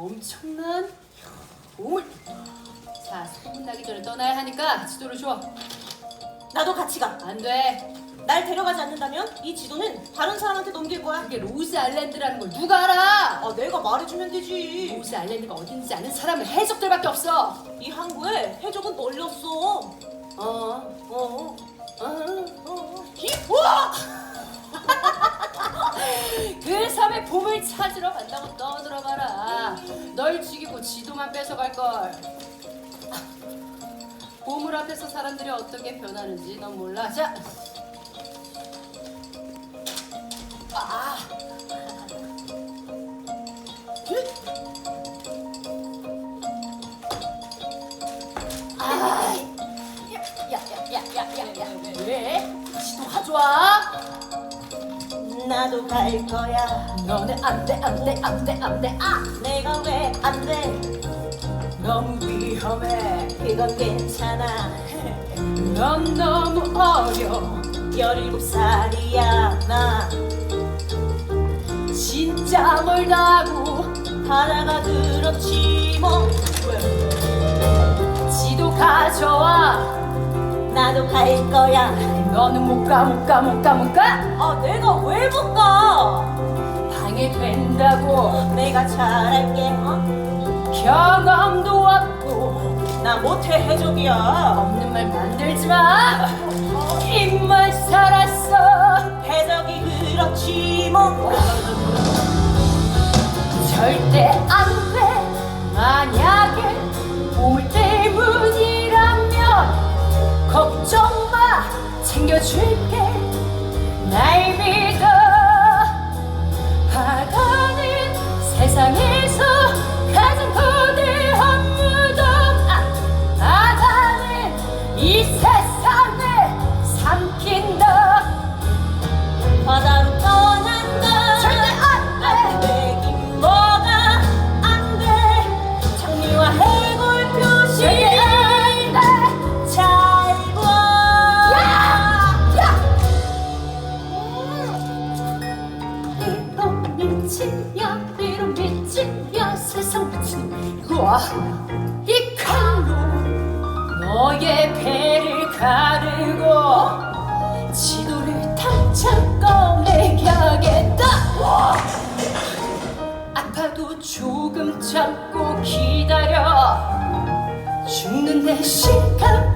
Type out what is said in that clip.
엄청난 보물. 자, 소문 나기 전에 떠나야 하니까 지도를 줘. 나도 같이 가. 안 돼. 날 데려가지 않는다면 이 지도는 다른 사람한테 넘길 거야. 이게 로스 아일랜드라는 걸 누가 알아? 아, 내가 말해주면 되지. 로스 아일랜드가 어딘지 아는 사람은 해적들밖에 없어. 이 항구에 해적은 널렸어. 어, 어, 어. 어. 히, 우와! 그 섬에 보물 찾으러 간다고 떠들어봐라. 지도만 뺏어갈 걸. 보물 앞에서 사람들이 어떻게 변하는지 넌 몰라. 자. 아. 아. 나도 갈 거야. 너는 안돼 안돼 안돼 안돼 아 내가 왜 안 돼? 너무 위험해 그건 괜찮아. 넌 너무 어려 열일곱 살이야, 나. 진짜 멀다고 바다가 그렇지 뭐. 지도 가져와 나도 갈 거야. 너는 못 가 못 가 못 가 못가 아, 내가 왜 못 가? 방해된다고 내가 잘할게, 어? 경험도 없고 나 못해 해적이야. 없는 말 만들지 마 입만 살았어 해적이 그렇지 뭐. 절대 안 돼. 만약에 보물 때문이라면 걱정 마. 챙겨줄게. 날 믿어. 바다는 세상에서 미치냐 이로 미치냐 세상 미친. 우와. 이 칼로 너의 배를 가르고 지도를 당장 꺼내야겠다. 아파도 조금 참고 기다려. 죽는 내 시간